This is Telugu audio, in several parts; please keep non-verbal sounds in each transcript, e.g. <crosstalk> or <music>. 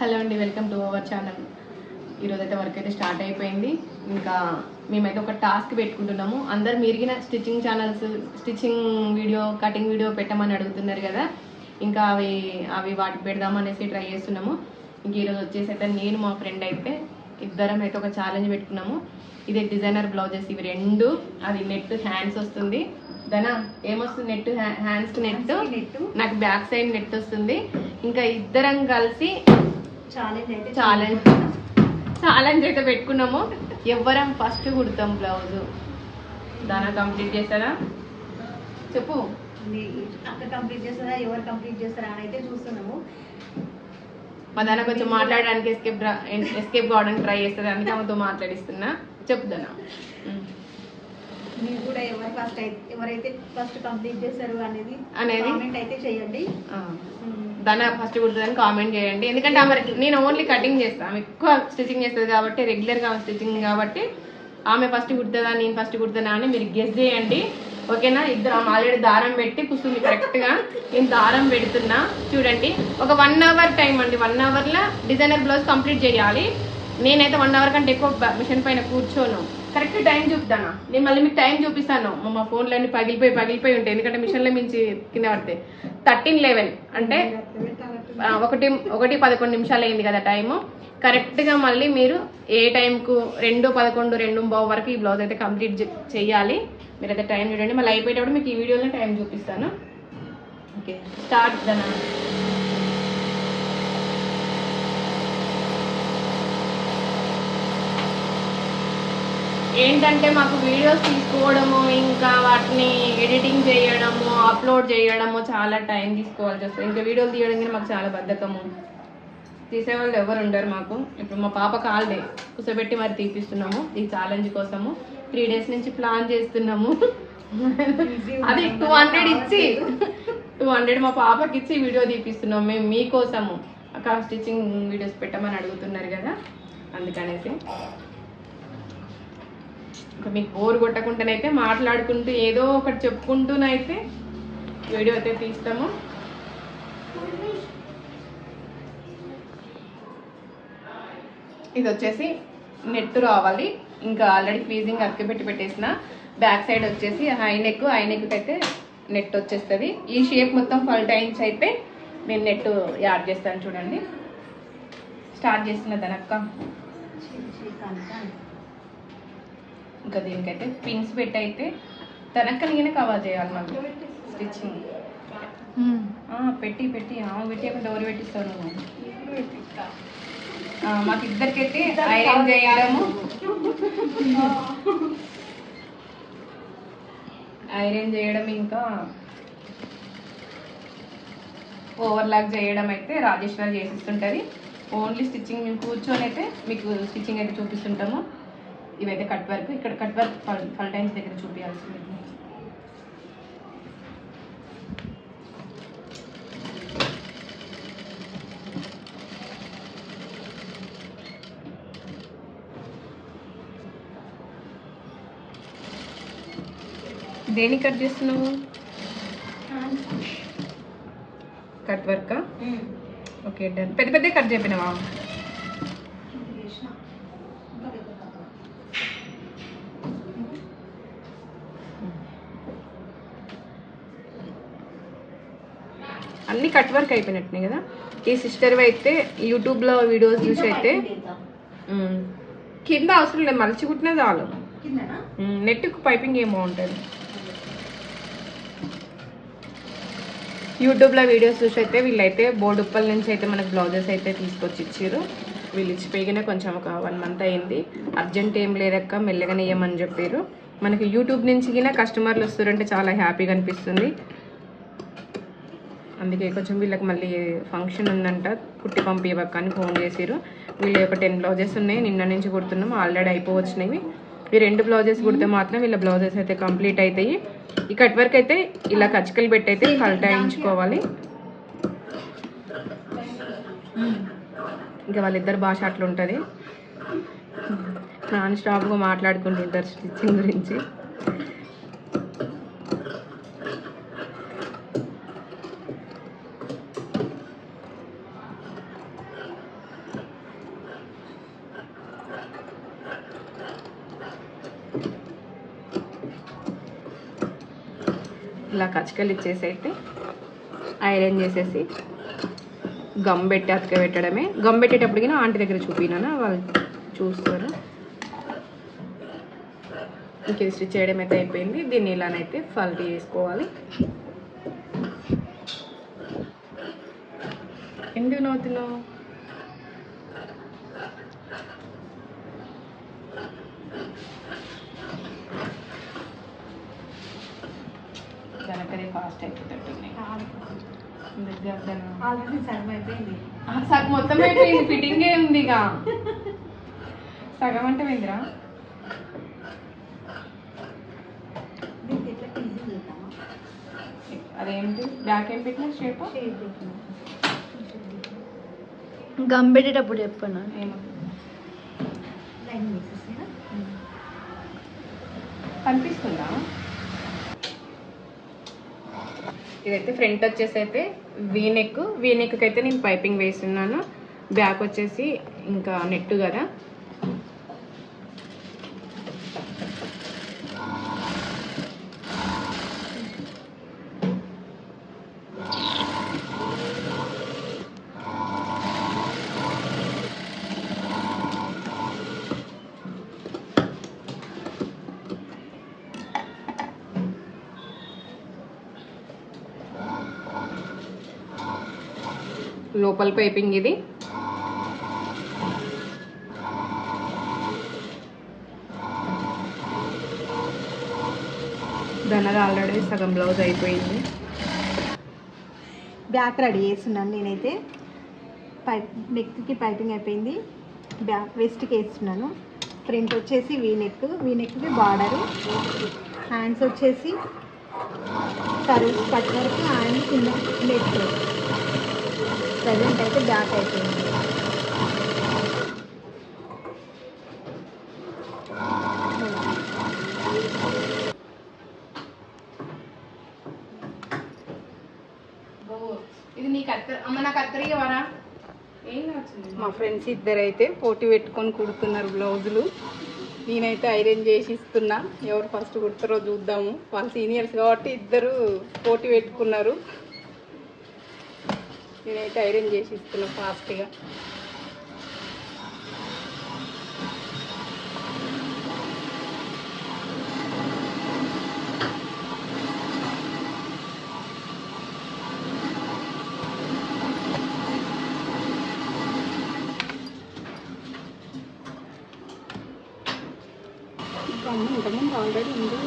హలో అండి వెల్కమ్ టు అవర్ ఛానల్. ఈరోజు అయితే వర్క్ అయితే స్టార్ట్ అయిపోయింది. ఇంకా మేమైతే ఒక టాస్క్ పెట్టుకుంటున్నాము. అందరు మీరిగిన stitching channels stitching video cutting video పెట్టమని అడుగుతున్నారు కదా. ఇంకా అవి అవి వాటికి పెడదామనేసి ట్రై చేస్తున్నాము. ఇంక ఈరోజు వచ్చేసి అయితే నేను మా ఫ్రెండ్ అయితే ఇద్దరం అయితే ఒక ఛాలెంజ్ పెట్టుకున్నాము. ఇది డిజైనర్ బ్లౌజెస్ ఇవి రెండు అది నెట్ హ్యాండ్స్ వస్తుంది. దనా ఏమొస్తుంది నెట్ హ్యాండ్స్ నెట్ నెట్ నాకు బ్యాక్ సైడ్ నెట్ వస్తుంది. ఇంకా ఇద్దరం కలిసి ఛాలెంజ్ అయితే ఛాలెంజ్ ఛాలెంజ్ అయితే పెట్టుకున్నాము. ఎవ్వరం ఫస్ట్ కుడతాం బ్లౌజ్ దానా కంప్లీట్ చేస్తారా? చెప్పు. అక్క కంప్లీట్ చేస్తారా? ఎవరు కంప్లీట్ చేస్తారా అని అయితే చూస్తున్నాము. మా దాన కొంచెం మాట్లాడడానికి ఎస్కేప్ ఎస్కేప్ కావడానికి ట్రై చేస్తుంది. అందుకే ఆమెతో మాట్లాడిస్తున్నా. చెప్తానా మీరు కూడా ఎవరు ఫస్ట్ అయితే ఎవరైతే ఫస్ట్ కంప్లీట్ చేస్తారు అనేది అనేది? అయితే చేయండి. దాన ఫస్ట్ కుడుతుందని కామెంట్ చేయండి. ఎందుకంటే ఆమె నేను ఓన్లీ కటింగ్ చేస్తాను ఆమె ఎక్కువ స్టిచ్చింగ్ చేస్తుంది కాబట్టి రెగ్యులర్గా ఆమె స్టిచ్చింగ్ కాబట్టి ఆమె ఫస్ట్ కుడుతుందా నేను ఫస్ట్ కుడుతుందా అని మీరు గెస్ చేయండి. ఓకేనా ఇద్దరు ఆమె ఆల్రెడీ దారం పెట్టి కూర్చుంది కరెక్ట్గా నేను దారం పెడుతున్నా. చూడండి. ఒక వన్ అవర్ టైం అండి. వన్ అవర్లో డిజైనర్ బ్లౌజ్ కంప్లీట్ చేయాలి. నేనైతే వన్ అవర్ కంటే ఎక్కువ మిషన్ పైన కూర్చోను. కరెక్ట్ టైం చూపుతానా నేను మళ్ళీ మీకు టైం చూపిస్తాను. మా- ఫోన్లు ఫోన్లో అన్ని పగిలిపోయి పగిలిపోయి ఉంటాయి. ఎందుకంటే మిషన్లో మించి కింద పడతాయి. థర్టీన్ లెవెన్ అంటే ఒకటి ఒకటి పదకొండు నిమిషాలు అయింది కదా టైము. కరెక్ట్గా మళ్ళీ మీరు ఏ టైంకు రెండు పదకొండు రెండు బావు వరకు ఈ బ్లౌజ్ అయితే కంప్లీట్ చేయాలి చేయాలి. మీరైతే టైం చూడండి. మళ్ళీ అయిపోయేటప్పుడు మీకు ఈ వీడియోలో టైం చూపిస్తాను. ఓకే. స్టార్ట్ దనా ఏంటంటే మాకు వీడియోస్ తీసుకోవడము ఇంకా వాటిని ఎడిటింగ్ చేయడము అప్లోడ్ చేయడము చాలా టైం తీసుకోవాల్సి వస్తుంది ఇంకా వీడియోలు తీయడం కానీ మాకు చాలా బద్ధకము. తీసేవాళ్ళు ఎవరు ఉండరు మాకు. ఇప్పుడు మా పాప కాల్డే కూర్చోబెట్టి మరి తీపిస్తున్నాము. ఈ ఛాలెంజ్ కోసము. త్రీ డేస్ నుంచి ప్లాన్ చేస్తున్నాము. <laughs> అది టూ హండ్రెడ్ ఇచ్చి టూ హండ్రెడ్ మా పాపకి ఇచ్చి వీడియో తీపిస్తున్నాం. మేము మీకోసము. అక్క స్టిచ్చింగ్ వీడియోస్ పెట్టమని అడుగుతున్నారు కదా. అందుకనేసి. ఇంకా మీకు బోర్ కొట్టకుండానైతే మాట్లాడుకుంటూ ఏదో ఒకటి చెప్పుకుంటూనైతే వీడియో అయితే తీస్తాము. ఇది వచ్చేసి నెట్ రావాలి. ఇంకా ఆల్రెడీ ఫీజింగ్ అక్క పెట్టి పెట్టేసిన. బ్యాక్ సైడ్ వచ్చేసి హై నెక్ హై నెక్ అయితే నెట్ వచ్చేస్తుంది. ఈ షేప్ మొత్తం ఫల్ టైమ్స్ అయితే నేను నెట్ యాడ్ చేస్తాను చూడండి. స్టార్ట్ చేసిన దనక్క ఇంకా దీనికైతే పిన్స్ పెట్టి అయితే తనక్క నేనే కవర్ చేయాలి మళ్ళీ స్టిచ్చింగ్ పెట్టి పెట్టి ఆమె పెట్టి డోర్ ఆ, మాకు ఇద్దరికైతే ఐరన్ చేయడము. ఐరన్ చేయడం ఇంకా ఓవర్లాక్ చేయడం అయితే రాజేశ్వరి చేసిస్తుంటుంది. ఓన్లీ స్టిచ్చింగ్ మేము కూర్చొని అయితే మీకు స్టిచ్చింగ్ అయితే చూపిస్తుంటాము. ఇవైతే కట్ వర్క్. ఇక్కడ కట్ వర్క్ ఫల్ టైమ్స్ దగ్గర చూపించాల్సింది దేని కట్ చేస్తున్నావు? Cut work? Okay done. పెద్ద పెద్ద కట్ చెప్పినావా అన్ని కట్ వర్క్ అయిపోయినట్టున్నాయి కదా. ఈ సిస్టర్ అయితే యూట్యూబ్లో వీడియోస్ చూసి అయితే కింద అవసరం లేదు. మలిచి కుట్టినా చాలు. నెట్కు పైపింగ్ ఏమో ఉంటుంది యూట్యూబ్లో వీడియోస్ చూసి అయితే వీళ్ళైతే బోర్డుప్పల నుంచి అయితే మనకు బ్లౌజెస్ అయితే తీసుకొచ్చి ఇచ్చారు వీళ్ళు ఇచ్చిపోయిగానే కొంచెం ఒక వన్ మంత్ అయింది. అర్జెంట్ ఏం లేదక్క మెల్లగానే ఇవ్వమని చెప్పారు మనకి యూట్యూబ్ నుంచి కస్టమర్లు వస్తారంటే చాలా హ్యాపీగా అనిపిస్తుంది. అందుకే కొంచెం వీళ్ళకి మళ్ళీ ఫంక్షన్ ఉందంట కుట్టి పంపించవక్క అని ఫోన్ చేసిరు వీళ్ళు ఒక టెన్ బ్లౌజెస్ ఉన్నాయి నిన్న నుంచి కుడుతున్నాం ఆల్రెడీ అయిపోవచ్చినవి. ఈ రెండు బ్లౌజెస్ కుడితే మాత్రం వీళ్ళ బ్లౌజెస్ అయితే కంప్లీట్ అవుతాయి ఈ కట్ వర్క్ అయితే ఇలా కచ్చికలు పెట్టి అయితే కలటాయించుకోవాలి. ఇంకా వాళ్ళిద్దరు భాష అట్లుంటుంది. నాన్ స్టాప్గా మాట్లాడుకుంటుంటారు స్టిచ్చింగ్ గురించి. ఇలా కచ్చకలు ఇచ్చేసి అయితే ఐరన్ చేసేసి గమ్ పెట్టి అతక పెట్టడమే. గమ్ పెట్టేటప్పటికి ఆంటీ దగ్గర చూపినాను? వాళ్ళు చూస్తారు? ఇంక స్టిచ్ చేయడం అయితే అయిపోయింది. దీన్ని ఇలానైతే ఫల్టీ చేసుకోవాలి. ఎందుకు నవ్వుతున్నావు? వెనకదే ఫాస్ట్ ఆల్రెడీ సగం మొత్తం అయిపోయింది. ఫిట్టింగే ఉంది ఇక. సగం అంటే చేద్దామా? అదేంటి? బ్యాక్ ఏం పెట్టిన? షేప్? గమ్ పెట్టేటప్పుడు చెప్పాను? కనిపిస్తుందా? ఇదైతే ఫ్రంట్ వచ్చేసి అయితే వీ నెక్ అయితే నేను పైపింగ్ వేస్తున్నాను. బ్యాక్ వచ్చేసి ఇంకా నెట్ కదా. లోపల పైపింగ్ ఇది. దాని ఆల్రెడీ సగం బ్లౌజ్ అయిపోయింది. బ్యాక్ రెడీ చేస్తున్నాను నేనైతే. పైప్ నెక్కి పైపింగ్ అయిపోయింది. బ్యాక్ వెస్ట్కి వేస్తున్నాను. ఫ్రంట్ వచ్చేసి వీ నెక్ వీ నెక్కి బార్డరు హ్యాండ్స్ వచ్చేసి కరువు కట్ వరకు హ్యాండ్ కింద నెక్ ప్రజెంట్ అయితే బ్యాక్ అయిపోయింది. ఇది అమ్మ మా ఫ్రెండ్స్ ఇద్దరు అయితే పోటీ పెట్టుకొని కుడుతున్నారు బ్లౌజులు. నేనైతే ఐరన్ చేసి ఇస్తున్నా. ఎవరు ఫస్ట్ కుడతారో చూద్దాము. వాళ్ళు సీనియర్స్ కాబట్టి ఇద్దరు పోటీ పెట్టుకున్నారు. నేనైతే ఐరన్ చేసి ఇస్తున్నా ఫాస్ట్గా గమ్ము ఇంతకుముందు ఆల్రెడీ ఉంది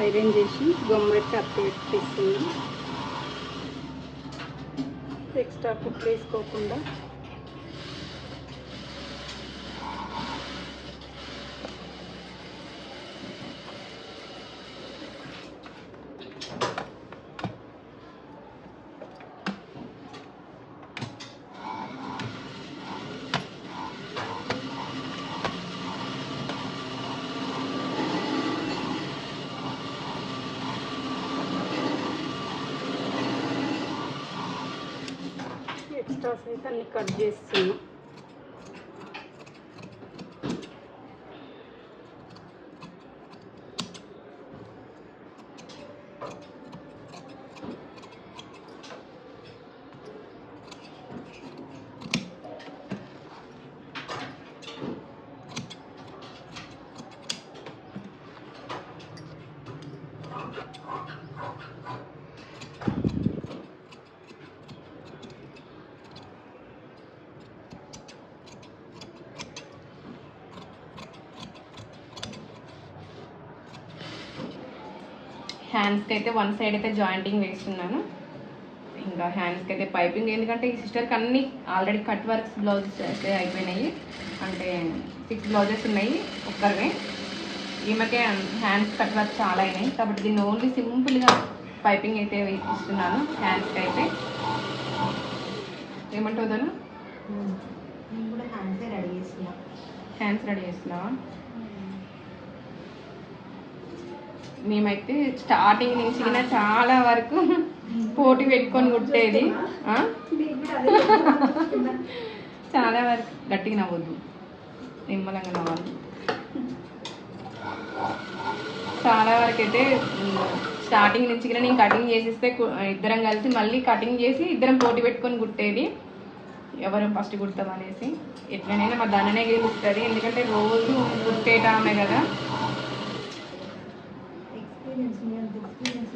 ఐరన్ చేసి గమ్ము పెట్టి ఎక్స్ట్రా కుట్లు వేసుకోకుండా ఎక్స్ట్రాస్ అయితే అన్ని కట్ చేసి హ్యాండ్స్కి అయితే వన్ సైడ్ అయితే జాయింటింగ్ వేస్తున్నాను. ఇంకా హ్యాండ్స్కి అయితే పైపింగ్ ఎందుకంటే ఈ సిస్టర్కి అన్ని ఆల్రెడీ కట్ వర్క్స్ బ్లౌజెస్ అయితే అయిపోయినాయి. అంటే సిక్స్ బ్లౌజెస్ ఉన్నాయి ఒక్కరివే. ఈమెకే హ్యాండ్స్ కట్ వర్క్ చాలా అయినాయి. కాబట్టి దీన్ని ఓన్లీ సింపుల్గా పైపింగ్ అయితే ఇస్తున్నాను హ్యాండ్స్కి అయితే. ఏమంటావు దాను నేను కూడా హ్యాండ్సే రెడీ చేస్తున్నా. హ్యాండ్స్ రెడీ చేస్తున్నావా? మేమైతే స్టార్టింగ్ నుంచి కూడా చాలా వరకు పోటీ పెట్టుకొని కుట్టేది. చాలా వరకు. గట్టిగా నవ్వద్దు. నిమ్మలంగా నవ్వాలి. చాలా వరకు అయితే స్టార్టింగ్ నుంచి కూడా నేను కటింగ్ చేసిస్తే ఇద్దరం కలిసి మళ్ళీ కటింగ్ చేసి ఇద్దరం పోటీ పెట్టుకొని కుట్టేది. ఎవరు ఫస్ట్ కుడతాం అనేసి. ఎట్లనైనా మా దాన్ననే గెలుస్తుంది. ఎందుకంటే రోజు కుట్టేట ఆమె కదా. ఎక్స్పీరియన్స్ ఎక్స్పీరియన్స్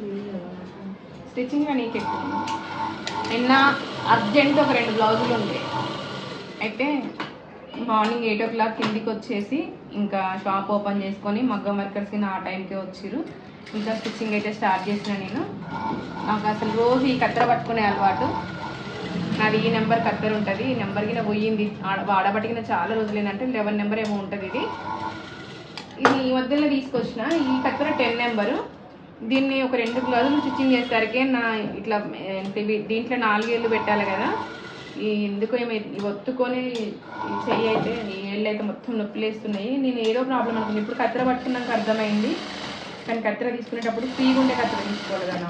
స్టిచ్చింగ్ నీకు ఎక్కువ నిన్న అర్జెంట్ ఒక రెండు బ్లౌజులు ఉండే. అయితే మార్నింగ్ ఎయిట్ ఓ క్లాక్ కిందికి వచ్చేసి ఇంకా షాప్ ఓపెన్ చేసుకొని మగ్గం వర్కర్స్కి నా టైంకే వచ్చిరు ఇంకా స్టిచ్చింగ్ అయితే స్టార్ట్ చేసిన నేను. నాకు అసలు రోజు ఈ కత్తెర పట్టుకునే అలవాటు. నాది ఈ నెంబర్ కత్తెర ఉంటుంది. ఈ నెంబర్కి నా పోయింది. ఆడ- చాలా రోజులు ఏంటంటే లెవెన్ నెంబర్ ఏమో ఉంటుంది ఇది. ఇది ఈ మధ్యలో తీసుకొచ్చిన. ఈ కత్తెర టెన్ నెంబరు. దీన్ని ఒక రెండు బ్లౌజులు స్టిచ్చింగ్ చేసేసరికి నా ఇట్లా దీంట్లో నాలుగేళ్ళు పెట్టాలి కదా. ఈ ఎందుకు ఏమో ఒత్తుకొని చెయ్యి అయితే ఈ ఏళ్ళు అయితే మొత్తం నొప్పులు వేస్తున్నాయి. నేను ఏదో ప్రాబ్లం అనుకుంది ఇప్పుడు కత్తెర పట్టుకున్నాక అర్థమైంది. కానీ కత్తెర తీసుకునేటప్పుడు ఫ్రీగా ఉండే కత్తెర తీసుకోవాలి కదా.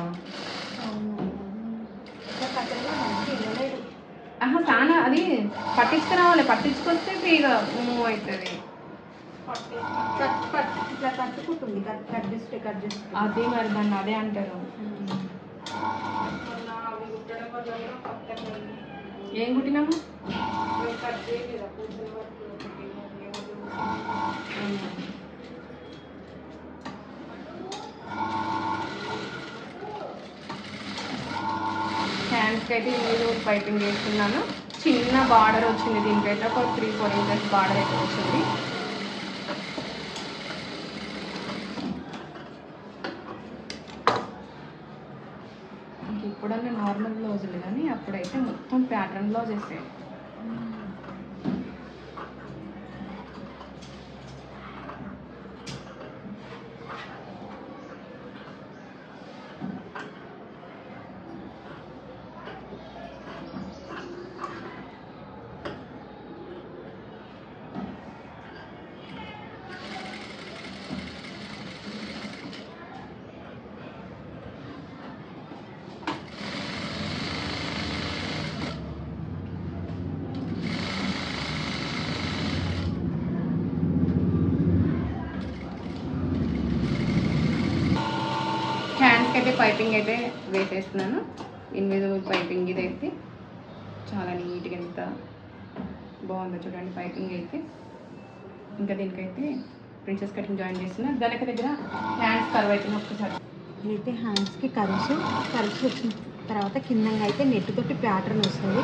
ఆహా చాలా అది పట్టించుకురావాలి. పట్టించుకొస్తే ఫ్రీగా మూవ్ అవుతుంది. కట్ కట్ ఇట్లా కట్టుకుంటుంది కట్ కట్ చేస్తే కట్ చేస్తే అదే మరి దాన్ని అదే అంటారు. ఏం కుట్టినాము? హ్యాండ్స్కి అయితే మీరు పైపింగ్ వేస్తున్నాను చిన్న బార్డర్ వచ్చింది దీనికైతే. ఒక త్రీ ఫోర్ ఇంచెస్ బార్డర్ అయితే వచ్చింది ఇంక ఇప్పుడన్నా నార్మల్ బ్లౌజులు కానీ అప్పుడైతే మొత్తం ప్యాటర్న్లో బ్లౌజ్ వేసాయి హ్యాండ్స్కి అయితే పైపింగ్ అయితే వేసేస్తున్నాను. ఇన్విజిబుల్ పైపింగ్ ఇదైతే చాలా నీట్గా ఎంత బాగుందో చూడండి పైపింగ్ అయితే. ఇంకా దీనికైతే ప్రిన్సెస్ కటింగ్ జాయిన్ చేస్తున్నా. దానికి దగ్గర హ్యాండ్స్ కర్వ్ అవుతుంది ఒక్కసారి అయితే హ్యాండ్స్కి కరుసు కరుసు వచ్చిన తర్వాత కిందంగా అయితే నెట్ తోటి ప్యాటర్న్ వస్తుంది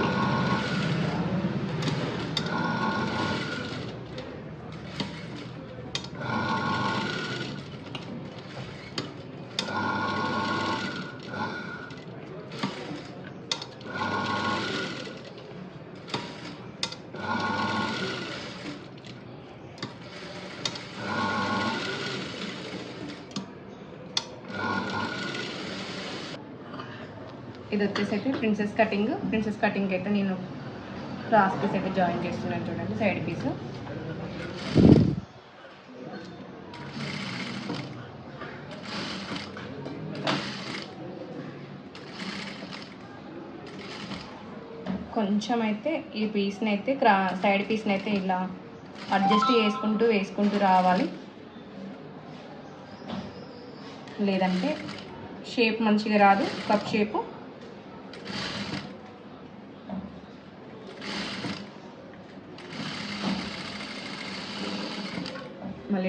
ఇది వచ్చేసి అయితే ప్రిన్సెస్ కటింగ్ ప్రిన్సెస్ కటింగ్ అయితే నేను క్రాస్ పీస్ అయితే జాయిన్ చేస్తున్నాను చూడండి సైడ్ పీస్ కొంచెం అయితే ఈ పీస్ని అయితే క్రా సైడ్ పీస్ని అయితే ఇలా అడ్జస్ట్ చేసుకుంటూ వేసుకుంటూ రావాలి. లేదంటే షేప్ మంచిగా రాదు కప్ షేపు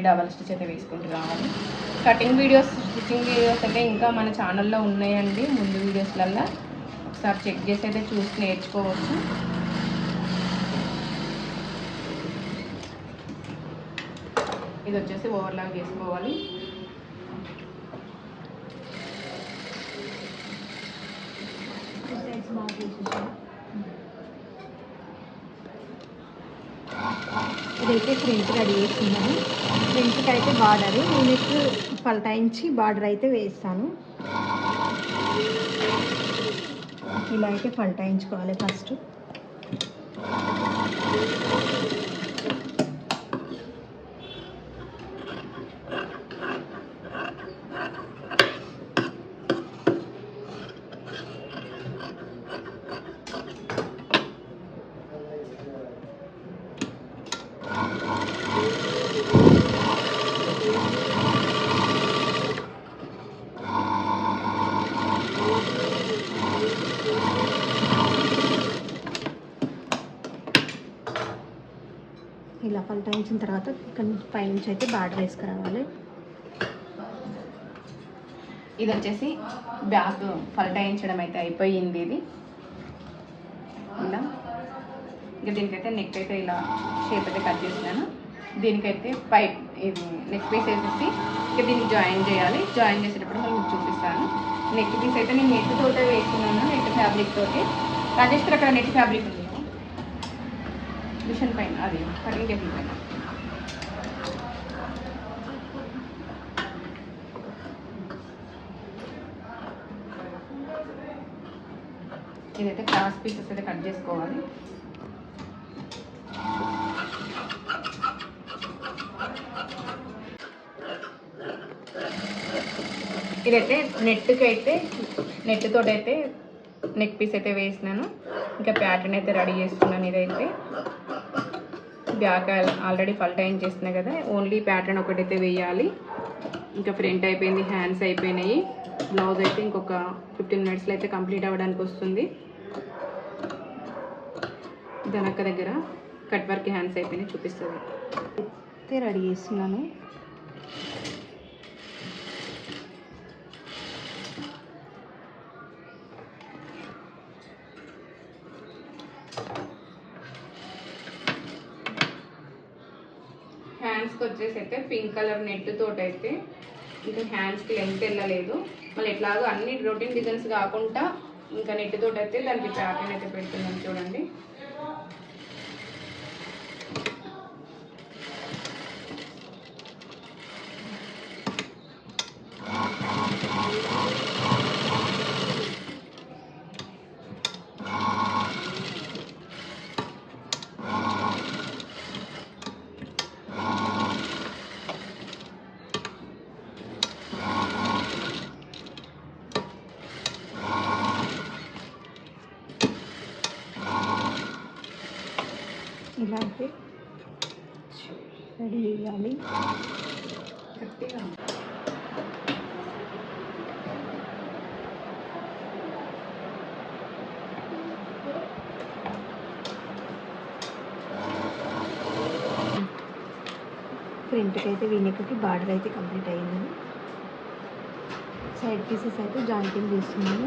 మళ్ళీ డబల్ స్టిచ్ అయితే వేసుకుంటూ రావాలి. కటింగ్ వీడియోస్ స్టిచ్చింగ్ వీడియోస్ అయితే ఇంకా మన ఛానల్లో ఉన్నాయండి. ముందు వీడియోస్లల్లో ఒకసారి చెక్ చేసి అయితే చూసి నేర్చుకోవచ్చు. ఇది వచ్చేసి ఓవర్లాగ్ చేసుకోవాలి. ఇదైతే ఫ్రంట్ రెడీ చేస్తున్నాను. ఫ్రంట్కి అయితే బార్డర్ యూనిట్ పలటాయించి బార్డర్ అయితే వేస్తాను. ఇలా అయితే పలటాయించుకోవాలి ఫస్ట్. ఇలా పల్టాయించిన తర్వాత ఇక్కడ నుంచి పైనుంచి అయితే బార్డర్ వేసుకురావాలి. ఇది వచ్చేసి బ్యాక్ ఫల్టాయించడం అయితే అయిపోయింది ఇది. ఇలా. ఇంకా దీనికైతే నెక్ అయితే ఇలా షేప్ అయితే కట్ చేసినాను దీనికైతే పైప్ ఇది నెక్ పీస్ వేసేసి ఇంకా దీన్ని జాయిన్ చేయాలి. జాయిన్ చేసేటప్పుడు మీకు చూపిస్తాను. నెక్ పీస్ అయితే నేను నెట్ తోటే వేసుకున్నాను నెట్ ఫ్యాబ్రిక్ తోటి. రాజేష్ అక్కడ నెట్ ఫ్యాబ్రిక్ ఉంది? మిషన్ పైన అది కటింగ్ టేబుల్ పైన. ఇదైతే క్రాస్ పీసెస్ అయితే కట్ చేసుకోవాలి. ఇదైతే నెట్కి అయితే నెట్ తోటి అయితే నెక్ పీస్ అయితే వేసినాను. ఇంకా ప్యాటర్న్ అయితే రెడీ చేసుకున్నాను ఇదైతే. బ్యాక్ ఆల్రెడీ ఫల్టైన్ చేస్తున్నాయి కదా. ఓన్లీ ప్యాటర్న్ ఒకటైతే వేయాలి. ఇంకా ఫ్రంట్ అయిపోయింది హ్యాండ్స్ అయిపోయినాయి. బ్లౌజ్ అయితే ఇంకొక ఫిఫ్టీన్ మినిట్స్లో అయితే కంప్లీట్ అవ్వడానికి వస్తుంది. దనక్క దగ్గర కట్ వర్క్ హ్యాండ్స్ అయిపోయినాయి చూపిస్తుంది. అయితే రెడీ చేస్తున్నాను. హ్యాండ్స్కి వచ్చేసి అయితే పింక్ కలర్ నెట్ తోటి అయితే ఇంకా హ్యాండ్స్కి లెంత్ వెళ్ళలేదు మళ్ళీ ఎట్లాగో అన్ని రొటీన్ డిజైన్స్ కాకుండా ఇంకా నెట్ తోటైతే అయితే దానికి ప్యాటర్న్ అయితే పెడుతున్నాం చూడండి ఇలా అయితే రెడీ చేయాలి గట్టిగా ఫ్రంట్కి అయితే వీనెక్కి బార్డర్ అయితే కంప్లీట్ అయ్యింది. సైడ్ పీసెస్ అయితే జాయింటింగ్ చేస్తున్నాను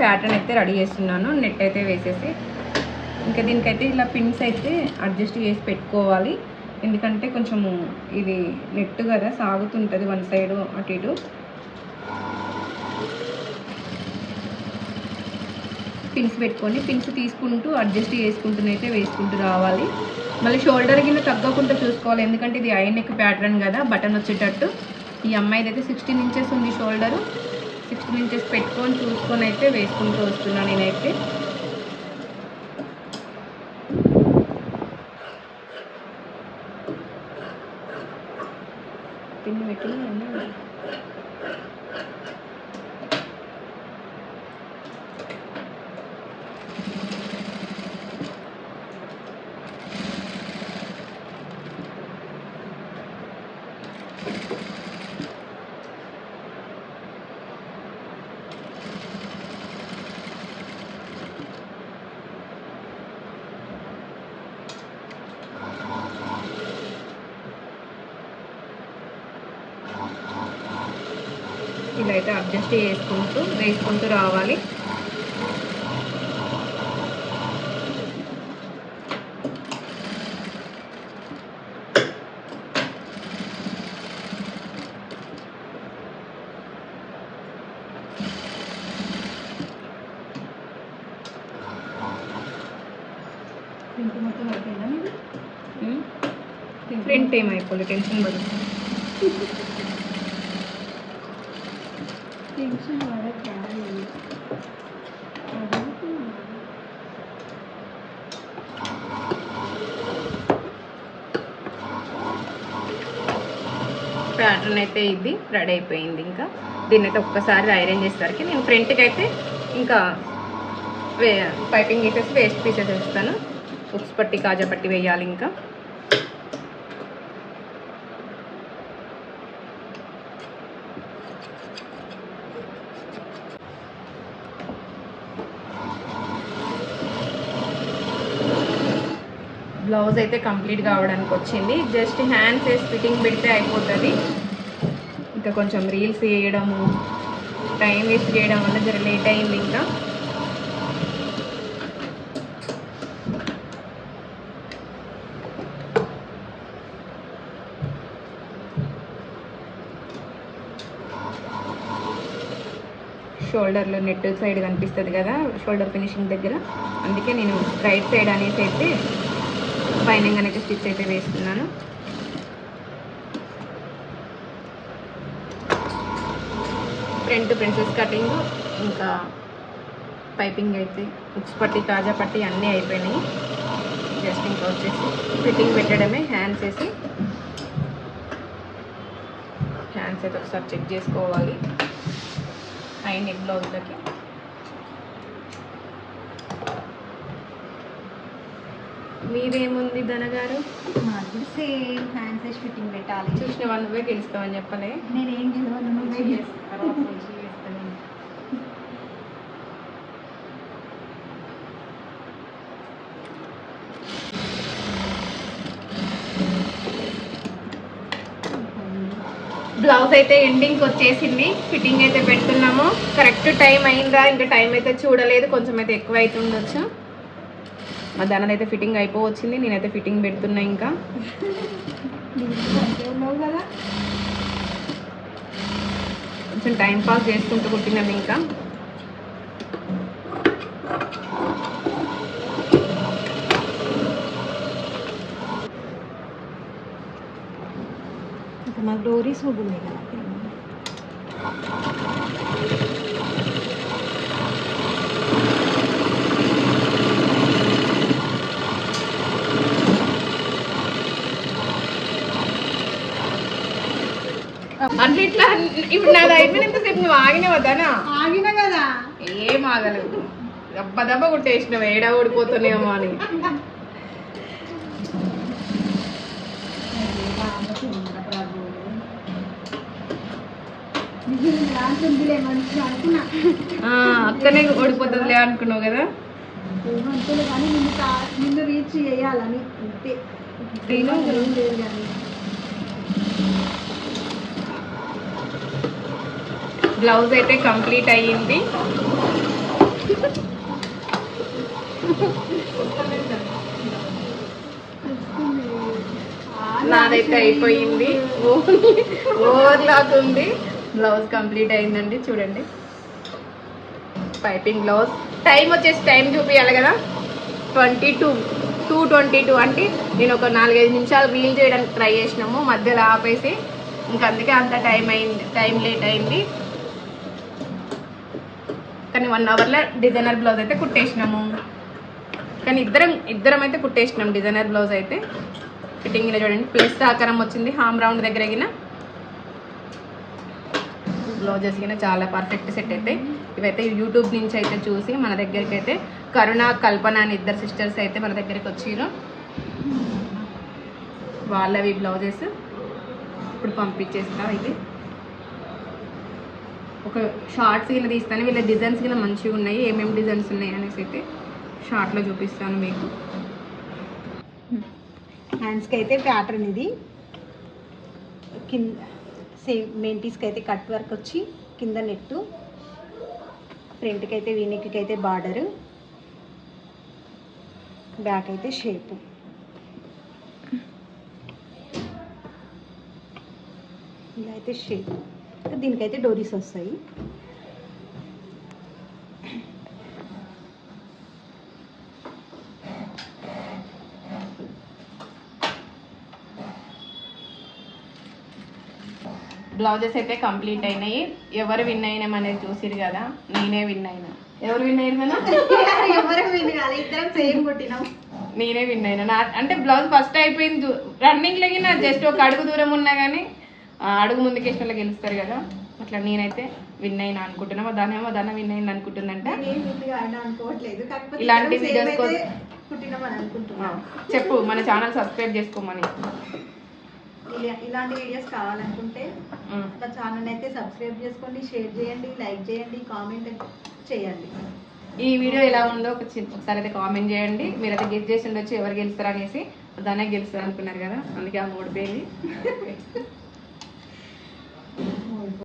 ప్యాటర్న్ అయితే రెడీ చేస్తున్నాను. నెట్ అయితే వేసేసి. ఇంకా దీనికైతే ఇలా పిన్స్ అయితే అడ్జస్ట్ చేసి పెట్టుకోవాలి. ఎందుకంటే కొంచెము ఇది నెట్ కదా సాగుతుంటుంది వన్ సైడ్ అటు ఇటు. పిన్స్ పెట్టుకొని పిన్స్ తీసుకుంటూ అడ్జస్ట్ చేసుకుంటూనైతే వేసుకుంటూ రావాలి. మళ్ళీ షోల్డర్ కింద తగ్గకుండా చూసుకోవాలి ఎందుకంటే ఇది ఐ నెక్ ప్యాటర్న్ కదా బటన్ వచ్చేటట్టు. ఈ అమ్మాయిది అయితే సిక్స్టీన్ ఇంచెస్ ఉంది షోల్డరు సిక్స్టీన్ ఇంచెస్ పెట్టుకొని చూసుకొని అయితే వేసుకుంటూ వస్తున్నాను నేనైతే పిన్ పెట్టి అన్నీ ఇలా అయితే అడ్జస్ట్ చేసుకుంటూ వేసుకుంటూ రావాలి. ప్రింట్ ఏమైపోలేదు టెన్షన్ పడుతుంది టెన్షన్ పడక ప్యాటర్న్ అయితే ఇది రెడీ అయిపోయింది ఇంకా. దీన్ని అయితే ఒక్కసారి ఐరన్ చేసేసరికి నేను ఫ్రంట్కి అయితే ఇంకా వే పైపింగ్ వేసేసి వేస్ట్ పీసెస్ వేస్తాను. ఉక్స్ పట్టి కాజా పట్టి వేయాలి ఇంకా. బ్లౌజ్ అయితే కంప్లీట్ కావడానికి వచ్చింది. జస్ట్ హ్యాండ్స్ వేసి ఫిట్టింగ్ పెడితే అయిపోతుంది. ఇంకా కొంచెం రీల్స్ వేయడము టైం వేస్ట్ చేయడం వల్ల జర లేట్ అయింది ఇంకా. షోల్డర్లో నెట్ సైడ్ కనిపిస్తుంది కదా షోల్డర్ ఫినిషింగ్ దగ్గర. అందుకే నేను రైట్ సైడ్ అనేసి అయితే పైన అనేది స్టిచ్ అయితే వేస్తున్నాను. ఫ్రంట్ ప్రిన్సెస్ కటింగ్ ఇంకా పైపింగ్ అయితే ఉక్స్ పట్టి తాజా పట్టి అన్నీ అయిపోయినాయి. జస్ట్ ఇంకా వచ్చేసి ఫిట్టింగ్ పెట్టడమే హ్యాండ్స్ వేసి హ్యాండ్స్ అయితే ఒకసారి చెక్ చేసుకోవాలి. హై నెక్ బ్లౌజ్లకి మీదేముంది ధనగారు మాది సేమ్ హ్యాండ్స్ వేసి ఫిట్టింగ్ పెట్టాలి. చూసిన వాళ్ళు నువ్వే గెలుస్తావని చెప్పలే? నేనేం గెలవను నువ్వే గెలు. బ్లౌజ్ అయితే ఎండింగ్ వచ్చేసింది. ఫిట్టింగ్ అయితే పెడుతున్నాము. కరెక్ట్ టైం అయిందా? ఇంకా టైం అయితే చూడలేదు. కొంచెం అయితే ఎక్కువ అయితే ఉండొచ్చు మా దాని అయితే ఫిట్టింగ్ అయిపోవచ్చింది నేనైతే ఫిట్టింగ్ పెడుతున్నా ఇంకా. కొంచెం టైం పాస్ చేసుకుంటూ కుట్టినాం ఇంకా. ఇంకా మాకు డోరీస్ కూడా ఉన్నాయి కదా అంటే ఇట్లా ఇప్పుడు నాది అయిపోయినంతసేపు నువ్వు ఆగినావు వద్దనా ఆగిన కదా. ఏం ఆగలేదు. దెబ్బ దెబ్బ కొట్టేసినావు ఏడా ఓడిపోతున్నాయేమో అని. అక్కనే ఓడిపోతుందిలే అనుకున్నావు కదా? నిన్ను రీచ్ చేయాలని. అంతే నేను ఏం లేదు కానీ బ్లౌజ్ అయితే కంప్లీట్ అయ్యింది. నాదైతే అయిపోయింది. ఓవర్ లాక్ ఉంది బ్లౌజ్ కంప్లీట్ అయిందండి చూడండి. Piping blouse. టైం వచ్చేసి టైం చూపించాలి కదా. Twenty two two twenty two. అంటే నేను ఒక నాలుగైదు నిమిషాలు రీల్ చేయడానికి ట్రై చేసినాము మధ్యలో ఆపేసి. ఇంక అందుకే అంత టైం అయింది టైం లేట్ అయింది. కానీ వన్ అవర్లో డిజైనర్ బ్లౌజ్ అయితే కుట్టేసినాము. కానీ ఇద్దరం ఇద్దరం అయితే కుట్టేసినాం డిజైనర్ బ్లౌజ్ అయితే. ఫిట్టింగ్ ఇలా చూడండి ప్లస్ ఆకారం వచ్చింది. హామ్ రౌండ్ దగ్గర ఎగిన బ్లౌజెస్ కింద చాలా పర్ఫెక్ట్ సెట్ అయితే. ఇవైతే యూట్యూబ్ నుంచి అయితే చూసి మన దగ్గరికి అయితే కరుణ కల్పన అని ఇద్దరు సిస్టర్స్ అయితే మన దగ్గరికి వచ్చారు వాళ్ళవి బ్లౌజెస్ ఇప్పుడు పంపించేస్తా అయితే ఒక షార్ట్స్ ఇలా తీస్తాను. వీళ్ళ డిజైన్స్ ఇలా మంచిగా ఉన్నాయి. ఏమేమి డిజైన్స్ ఉన్నాయి అనేసి అయితే షార్ట్లో చూపిస్తాను మీకు. హ్యాండ్స్కి అయితే ప్యాటర్న్ ఇది. కింద సేమ్ మెంటీస్కి అయితే కట్ వర్క్ వచ్చి కింద నెట్టు. ఫ్రంట్కి అయితే వీనికి అయితే బార్డరు. బ్యాక్ అయితే షేపు. ఇలా అయితే షేప్. దీనికైతే డోరీస్ వస్తాయి. బ్లౌజెస్ అయితే కంప్లీట్ అయినాయి. ఎవరు విన్ అయినాం అనేది చూసిరు కదా నేనే విన్ అయినా. ఎవరు విన్ అయ్యారు కదా? ఎవరు వినగాలి ఇద్దరం సేమ్ కొట్టినాం. నేనే విన్ అయినా. నా అంటే బ్లౌజ్ ఫస్ట్ అయిపోయింది. రన్నింగ్ లగిన జస్ట్ ఒక అడుగు దూరం ఉన్నా కానీ అడుగు ముందుకేసిన వాళ్ళు గెలుస్తారు కదా. అట్లా నేనైతే విన్ అయినా అనుకుంటున్నా. మా దానేమో దాన విన్ అయింది అనుకుంటుందంట. ఇలాంటి కోసం- చెప్పు మన ఛానల్ సబ్స్క్రైబ్ చేసుకోమని. ఇలా- ఇలాంటి వీడియోస్ కావాలనుకుంటే. మా ఛానల్ అయితే సబ్స్క్రైబ్ చేసుకోండి షేర్ చేయండి లైక్ చేయండి కామెంట్ చేయండి. ఈ వీడియో ఎలా ఉందో ఒక చిన్న- ఒకసారి అయితే కామెంట్ చేయండి. మీరు అయితే గెస్ట్ చేసి ఉండొచ్చు ఎవరు గెలుస్తారు అనేసి దానే గెలుస్తారు అనుకున్నారు కదా అందుకే ఆ మూడు పేరు <laughs> Thank you.